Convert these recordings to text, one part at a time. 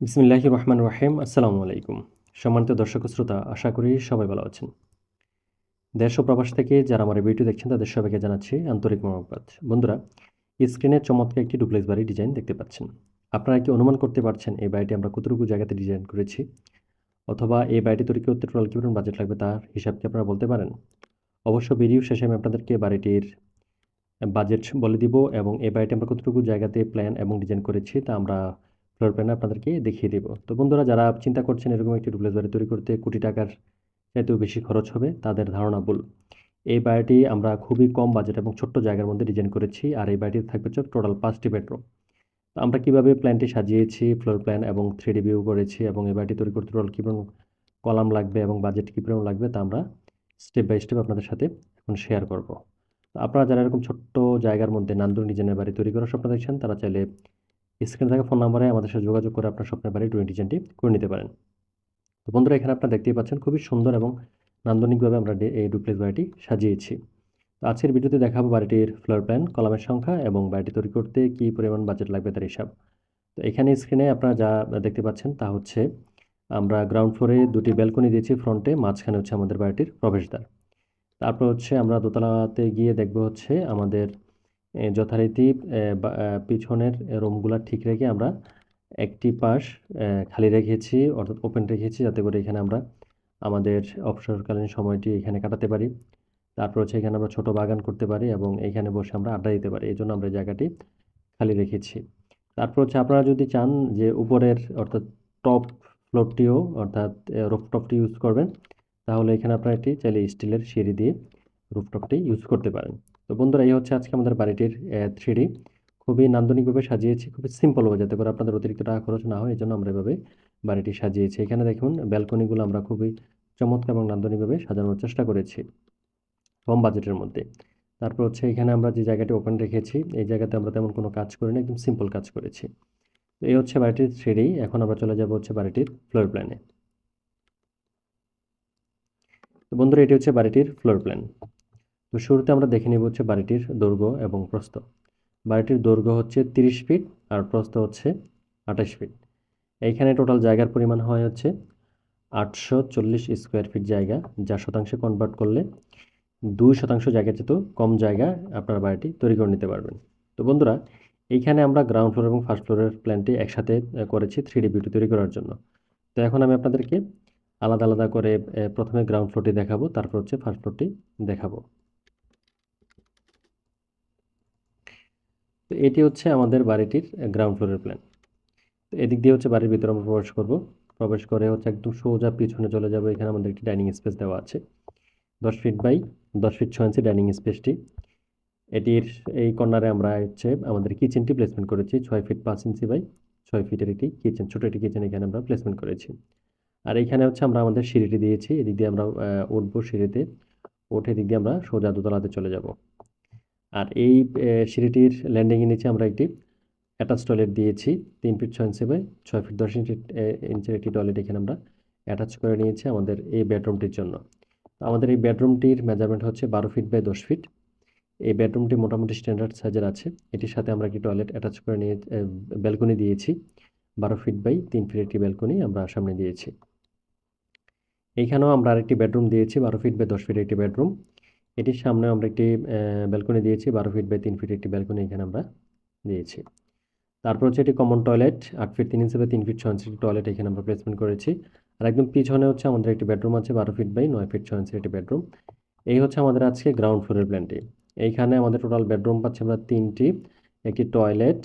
বিসমিল্লাহ রহমান রাহিম। আসসালামু আলাইকুম। সম্মানিত দর্শক শ্রোতা, আশা করি সবাই ভালো আছেন। দেশ ও প্রবাস থেকে যারা আমার ভিডিও দেখছেন, তাদের সবাইকে জানাচ্ছি আন্তরিক মোহাম্মদ বন্ধুরা, স্ক্রিনে চমৎকার একটি ডুপ্লেক্স বাড়ি ডিজাইন দেখতে পাচ্ছেন। আপনারা কি অনুমান করতে পারছেন, এই বাড়িটি আমরা কতটুকু জায়গাতে ডিজাইন করেছি? অথবা এই বাড়িটি তৈরি করতে টোটাল কী বাজেট লাগবে, তার হিসাব কি আপনারা বলতে পারেন? অবশ্য ভিডিও শেষে আমি আপনাদেরকে বাড়িটির বাজেট বলে দিব এবং এই বাড়িটি আমরা কতটুকু জায়গাতে প্ল্যান এবং ডিজাইন করেছি, তা আমরা ফ্লোর প্ল্যান আপনাদেরকে দেখিয়ে দেব। তো বন্ধুরা, যারা চিন্তা করছেন এরকম একটি ডুপ্লেক্স বাড়ি তৈরি করতে কোটি টাকার চাইতেও বেশি খরচ হবে, তাদের ধারণা ভুল এই বাড়িটি আমরা খুবই কম বাজেট এবং ছোট্ট জায়গার মধ্যে ডিজাইন করেছি, আর এই বাড়িটি থাকবে হচ্ছে টোটাল পাঁচটি বেডরুম তো আমরা কীভাবে প্ল্যানটি সাজিয়েছি ফ্লোর প্ল্যান এবং থ্রি ভিউ করেছি এবং এই বাড়িটি তৈরি করতে টোটাল কী কলাম লাগবে এবং বাজেট কী পরিমাণ লাগবে, তা আমরা স্টেপ বাই স্টেপ আপনাদের সাথে এখন শেয়ার করব। আপনারা যারা এরকম ছোট্ট জায়গার মধ্যে নান্দন ডিজাইনের বাড়ি তৈরি করার স্বপ্ন দেখছেন, তারা চাইলে স্ক্রিনে থাকা ফোন নাম্বারে আমাদের সাথে যোগাযোগ করে আপনার স্বপ্নের বাড়ি টোয়েন্টি ডিজাইনটি করে নিতে পারেন। তো বন্ধুরা, এখানে আপনারা দেখতেই পাচ্ছেন খুবই সুন্দর এবং নান্দনিকভাবে আমরা এই ডুপ্লেক্স বাড়িটি সাজিয়েছি। তো আজকের ভিডিওতে দেখাবো বাড়িটির ফ্লোর প্ল্যান কলামের সংখ্যা এবং বাড়িটি তৈরি করতে কী পরিমাণ বাজেট লাগবে তার হিসাব। তো এখানে স্ক্রিনে আপনারা যা দেখতে পাচ্ছেন তা হচ্ছে, আমরা গ্রাউন্ড ফ্লোরে দুটি ব্যালকনি দিয়েছি ফ্রন্টে মাঝখানে হচ্ছে আমাদের বাড়িটির প্রবেশদ্বার। তারপর হচ্ছে আমরা দোতলাতে গিয়ে দেখব হচ্ছে আমাদের যথারীতি পিছনের রুমগুলো ঠিক রেখে আমরা একটি পাশ খালি রেখেছি, অর্থাৎ ওপেন রেখেছি, যাতে করে এখানে আমরা আমাদের অবসরকালীন সময়টি এখানে কাটাতে পারি। তারপর হচ্ছে এখানে আমরা ছোট বাগান করতে পারি এবং এখানে বসে আমরা আড্ডা দিতে পারি। এই জন্য আমরা জায়গাটি খালি রেখেছি। তারপর হচ্ছে আপনারা যদি চান যে উপরের, অর্থাৎ টপ ফ্লোরটিও অর্থাৎ রুফটপটি ইউজ করবেন, তাহলে এখানে আপনারা একটি, চাইলে স্টিলের সিঁড়ি দিয়ে রুফটপটি ইউজ করতে পারেন। তো বন্ধুরা, এই হচ্ছে আজকে আমাদের বাড়িটির থ্রিডি। খুবই নান্দনিকভাবে সাজিয়েছি, খুবই সিম্পলভাবে যাতে করে আপনাদের অতিরিক্ত টাকা খরচ না হয় এই জন্য আমরা এভাবে বাড়িটি সাজিয়েছি। এখানে দেখুন, ব্যালকনিগুলো আমরা খুবই চমৎকার এবং নান্দনিকভাবে সাজানোর চেষ্টা করেছি, কম বাজেটের মধ্যে। তারপর হচ্ছে এখানে আমরা যে জায়গাটি ওপেন রেখেছি, এই জায়গাতে আমরা তেমন কোনো কাজ করিনি একদম সিম্পল কাজ করেছি। এই হচ্ছে বাড়িটির থ্রিডি, এখন আমরা চলে যাব হচ্ছে বাড়িটির ফ্লোর প্ল্যানে তো বন্ধুরা, এটি হচ্ছে বাড়িটির ফ্লোর প্ল্যান তো শুরুতে আমরা দেখে নেব হচ্ছে বাড়িটির দৈর্ঘ্য এবং প্রস্থ। বাড়িটির দৈর্ঘ্য হচ্ছে তিরিশ ফিট আর প্রস্থ হচ্ছে আঠাশ ফিট। এইখানে টোটাল জায়গার পরিমাণ হয় হচ্ছে আটশো চল্লিশ স্কোয়ার ফিট জায়গা, যা শতাংশে কনভার্ট করলে দুই শতাংশ জায়গা যেহেতু কম জায়গা আপনার বাড়িটি তৈরি করে নিতে পারবেন। তো বন্ধুরা, এইখানে আমরা গ্রাউন্ড ফ্লোর এবং ফার্স্ট ফ্লোরের প্ল্যানটি একসাথে করেছি থ্রি ডি বিউটি তৈরি করার জন্য। তো এখন আমি আপনাদেরকে আলাদা আলাদা করে প্রথমে গ্রাউন্ড ফ্লোরটি দেখাবো, তারপর হচ্ছে ফার্স্ট ফ্লোরটি দেখাবো। তো এটি হচ্ছে আমাদের বাড়িটির গ্রাউন্ড ফ্লোরের প্ল্যান তো এদিক দিয়ে হচ্ছে বাড়ির ভিতরে আমরা প্রবেশ করব। প্রবেশ করে হচ্ছে একদম সোজা পিছনে চলে যাব। এখানে আমাদের একটি ডাইনিং স্পেস দেওয়া আছে। দশ ফিট বাই দশ ফিট ছয় ইঞ্চি ডাইনিং স্পেসটি এটির এই কর্নারে আমরা হচ্ছে আমাদের কিচেনটি প্লেসমেন্ট করেছি। ছয় ফিট পাঁচ ইঞ্চি বাই ছয় ফিটের একটি কিচেন ছোটো একটি কিচেন এখানে আমরা প্লেসমেন্ট করেছি। আর এইখানে হচ্ছে আমরা আমাদের সিঁড়িটি দিয়েছি। এদিক দিয়ে আমরা উঠবো সিঁড়িতে। উঠে এদিক দিয়ে আমরা সোজা দোতলাতে চলে যাব। আর এই সিঁড়িটির ল্যান্ডিংয়ের নিচে আমরা একটি অ্যাটাচ টয়লেট দিয়েছি। তিন ফিট ছয় ইঞ্চি বাই ছয় ফিট দশ ইঞ্চি ইঞ্চের একটি টয়লেট এখানে আমরা অ্যাটাচ করে নিয়েছি আমাদের এই বেডরুমটির জন্য। আমাদের এই বেডরুমটির মেজারমেন্ট হচ্ছে বারো ফিট বাই দশ ফিট এই বেডরুমটি মোটামুটি স্ট্যান্ডার্ড সাইজের আছে। এটির সাথে আমরা একটি টয়লেট অ্যাটাচ করে নিয়ে ব্যালকনি দিয়েছি। বারো ফিট বাই তিন ফিট একটি ব্যালকনি আমরা সামনে দিয়েছি। এইখানেও আমরা আরেকটি বেডরুম দিয়েছি, বারো ফিট বাই দশ ফিট একটি বেডরুম এটির সামনে আমরা একটি ব্যালকনি দিয়েছি, বারো ফিট বাই তিন ফিট একটি ব্যালকনি এখানে আমরা দিয়েছি। তারপর হচ্ছে এটি কমন টয়লেট আট ফিট তিন ইঞ্চি বাই তিন ফিট ছয় ইঞ্চি টয়লেট এখানে আমরা প্লেসমেন্ট করেছি। আর একদম পিছনে হচ্ছে আমাদের একটি বেডরুম আছে, বারো ফিট বাই নয় ফিট ছয় ইঞ্চির একটি বেডরুম এই হচ্ছে আমাদের আজকে গ্রাউন্ড ফ্লোরের প্ল্যানটি এইখানে আমাদের টোটাল বেডরুম পাচ্ছি আমরা তিনটি, একটি টয়লেট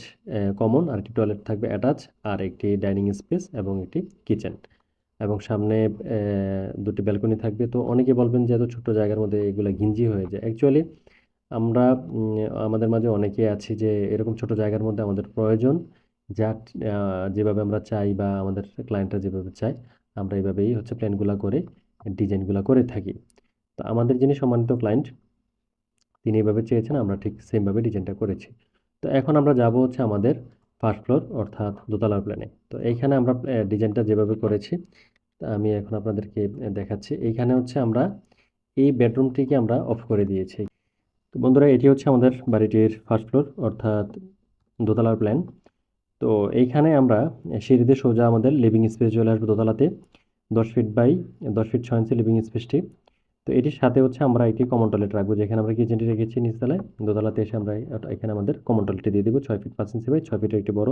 কমন আর একটি টয়লেট থাকবে অ্যাটাচ আর একটি ডাইনিং স্পেস এবং একটি কিচেন এবং সামনে দুটি ব্যালকনি থাকবে। তো অনেকে বলবেন যে, এত ছোট্ট জায়গার মধ্যে এগুলো ঘিঞ্জি হয়ে যায়। অ্যাকচুয়ালি আমরা আমাদের মাঝে অনেকে আছি যে, এরকম ছোট জায়গার মধ্যে আমাদের প্রয়োজন। যা যেভাবে আমরা চাই বা আমাদের ক্লায়েন্টরা যেভাবে চায়, আমরা এইভাবেই হচ্ছে প্ল্যানগুলো করে ডিজাইনগুলো করে থাকি। তো আমাদের যিনি সম্মানিত ক্লায়েন্ট তিনি এভাবে চেয়েছেন, আমরা ঠিক সেমভাবে ডিজাইনটা করেছি। তো এখন আমরা যাব হচ্ছে আমাদের ফার্স্ট ফ্লোর অর্থাৎ দোতলার প্ল্যানে তো এইখানে আমরা ডিজাইনটা যেভাবে করেছি আমি এখন আপনাদেরকে দেখাচ্ছি। এইখানে হচ্ছে আমরা এই বেডরুমটিকে আমরা অফ করে দিয়েছি। তো বন্ধুরা, এটি হচ্ছে আমাদের বাড়িটির ফার্স্ট ফ্লোর অর্থাৎ দোতলার প্ল্যান তো তো এইখানে আমরা সিঁড়িতে সোজা আমাদের লিভিং স্পেস চলে আসবে দোতলাতে, দশ ফিট বাই দশ ফিট ছয় ইঞ্চি লিভিং স্পেসটি তো এটির সাথে হচ্ছে আমরা একটি কমন টয়লেট রাখব, যেখানে আমরা কিচেনটি রেখেছি নিচতলায় দোতলাতে এসে আমরা এখানে আমাদের কমন টয়লেটটি দিয়ে দেবো, ছয় ফিট পাঁচ ইঞ্চি বাই ছয় ফিটের একটি বড়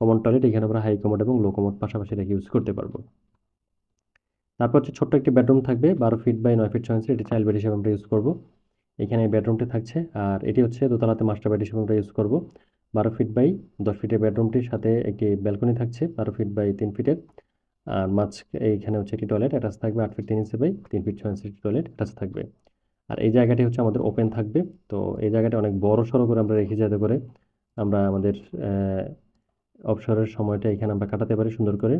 কমন টয়লেট এখানে আমরা হাই কমোড এবং লো কমোড পাশাপাশি রেখে ইউজ করতে পারব। তারপর হচ্ছে ছোট্ট একটি বেডরুম থাকবে, বারো ফিট বাই নয় ফিট ছয় ইঞ্চি এটি চাইল্ড বেড হিসেবে আমরা ইউজ করব। এখানে বেডরুমটি থাকছে, আর এটি হচ্ছে দোতলাতে মাস্টার বেড হিসেবে আমরা ইউজ করব। বারো ফিট বাই দশ ফিটের বেডরুমটির সাথে একটি ব্যালকনি থাকছে, বারো ফিট বাই তিন ফিটের আর মাঝ এইখানে হচ্ছে একটি টয়লেট অ্যাটাচ থাকবে আট ফিট তিন ইঞ্চি বাই তিন ফিট ছয় ইঞ্চি টয়লেট অ্যাটাচ থাকবে। আর এই জায়গাটি হচ্ছে আমাদের ওপেন থাকবে। তো এই জায়গাটা অনেক বড় সড়ো করে আমরা রেখে যাতে করে আমরা আমাদের অবসরের সময়টা এখানে আমরা কাটাতে পারি সুন্দর করে।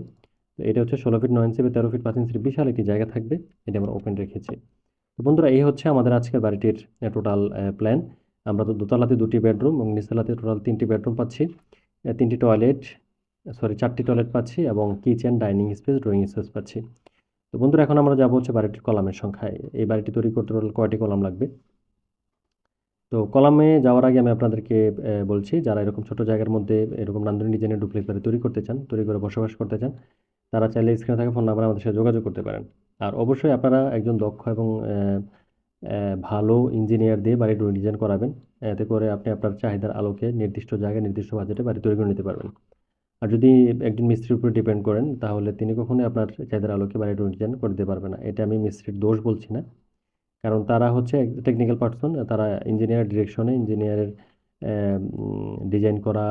তো এটা হচ্ছে ষোলো ফিট নয় ইঞ্চি বা তেরো ফিট পাঁচ ইঞ্চির বিশাল একটি জায়গা থাকবে। এটা আমরা ওপেন রেখেছি। তো বন্ধুরা, এই হচ্ছে আমাদের আজকের বাড়িটির টোটাল প্ল্যান আমরা তো দোতলাতে দুটি বেডরুম এবং নিচতলাতে টোটাল তিনটি বেডরুম পাচ্ছি। তিনটি টয়লেট সরি চারটি টয়লেট পাচ্ছি এবং kitchen dining space drawing space পাচ্ছি। তো বন্ধুরা, এখন আমরা যাব হচ্ছে বাড়িটির কলামের সংখ্যায়। এই বাড়িটি তৈরি করতে টোটাল কয়টি কলাম লাগবে? তো কলামে যাওয়ার আগে আমি আপনাদেরকে বলছি, যারা এরকম ছোট জায়গার মধ্যে এরকম নান্দনিক ডিজাইনের ডুপ্লেক্স বাড়ি তৈরি করতে চান, তৈরি করে বসবাস করতে চান, তারা চাইলে স্ক্রিনে থাকা ফোন নাম্বারে আমাদের সাথে যোগাযোগ করতে পারেন। আর অবশ্যই আপনারা একজন দক্ষ এবং ভালো ইঞ্জিনিয়ার দিয়ে বাড়ি ডিজাইন করাবেন। এতে করে আপনি আপনার চাহিদার আলোকে নির্দিষ্ট জায়গায় নির্দিষ্ট বাজেটে বাড়ি তৈরি করে নিতে পারবেন। আর যদি একজন মিস্ত্রির উপর ডিপেন্ড করেন, তাহলে তিনি কখনোই আপনার চাহিদার আলোকে বাড়ি ডিজাইন করে দিতে পারবে না। এটা আমি মিস্ত্রির দোষ বলছি না। কারণ তারা হচ্ছে টেকনিক্যাল পার্সন তারা ইঞ্জিনিয়ার ডিরেকশনে ইঞ্জিনিয়ারের ডিজাইন করা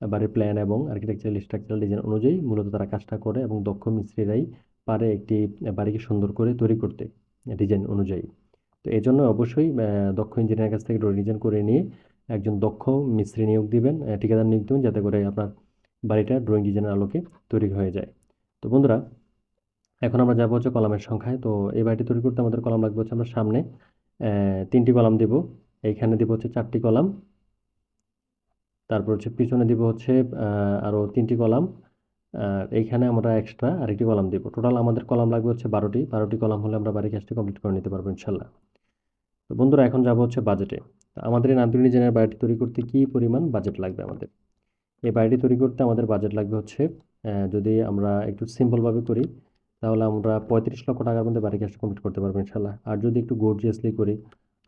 বাড়ির প্ল্যান এবং আর্কিটেকচারাল স্ট্রাকচারাল ডিজাইন অনুযায়ী মূলত তারা কাজটা করে এবং দক্ষ মিস্ত্রিরাই পারে একটি বাড়িকে সুন্দর করে তৈরি করতে ডিজাইন অনুযায়ী। তো এই জন্য অবশ্যই দক্ষ ইঞ্জিনিয়ারের কাছ থেকে ডিজাইন করে নিয়ে একজন দক্ষ মিস্ত্রি নিয়োগ দিবেন ঠিকাদার নিয়োগ দেবেন, যাতে করে আপনার বাড়িটা ড্রয়িং ডিজাইনের আলোকে তৈরি হয়ে যায়। তো বন্ধুরা, এখন আমরা যাব হচ্ছে কলামের সংখ্যায়। তো এই বাড়িটি তৈরি করতে আমাদের কলাম লাগবে হচ্ছে আমরা সামনে তিনটি কলাম দিব। এইখানে দিব হচ্ছে চারটি কলাম। তারপর হচ্ছে পিছনে দিব হচ্ছে আরও তিনটি কলাম। আর এইখানে আমরা এক্সট্রা আরেকটি কলাম দিব। টোটাল আমাদের কলাম লাগবে হচ্ছে বারোটি। বারোটি কলাম হলে আমরা বাড়ি কাজটি কমপ্লিট করে নিতে পারব ইনশাল্লাহ। তো বন্ধুরা, এখন যাব হচ্ছে বাজেটে আমাদের এই নান্দুরি ডিজাইনের বাড়িটি তৈরি করতে কী পরিমাণ বাজেট লাগবে আমাদের? এই বাড়িটি তৈরি করতে আমাদের বাজেট লাগবে হচ্ছে যদি আমরা একটু সিম্পলভাবে করি, তাহলে আমরা পঁয়ত্রিশ লক্ষ টাকার মধ্যে বাড়ি কাজটা কমপ্লিট করতে পারব ইনশাল্লাহ। আর যদি একটু গর্জিয়াসলি করি,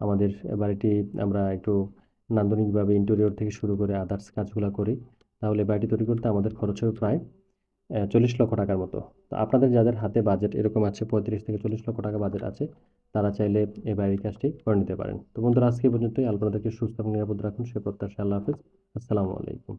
আমাদের বাড়িটি আমরা একটু নান্দনিকভাবে ইন্টেরিয়র থেকে শুরু করে আদার্স কাজগুলো করি, তাহলে বাড়িটি তৈরি করতে আমাদের খরচ হবে প্রায় চল্লিশ লক্ষ টাকার মতো। তো আপনাদের যাদের হাতে বাজেট এরকম আছে, পঁয়ত্রিশ থেকে চল্লিশ লক্ষ টাকা বাজেট আছে, তারা চাইলে এই বাড়ির কাজটি করে নিতে পারেন। তো বন্ধুরা, আজকে পর্যন্তই। আপনাদেরকে সুস্থ এবং নিরাপদ রাখুন, সে প্রত্যাশা আল্লাহ হাফিজ। আসসালামু আলাইকুম।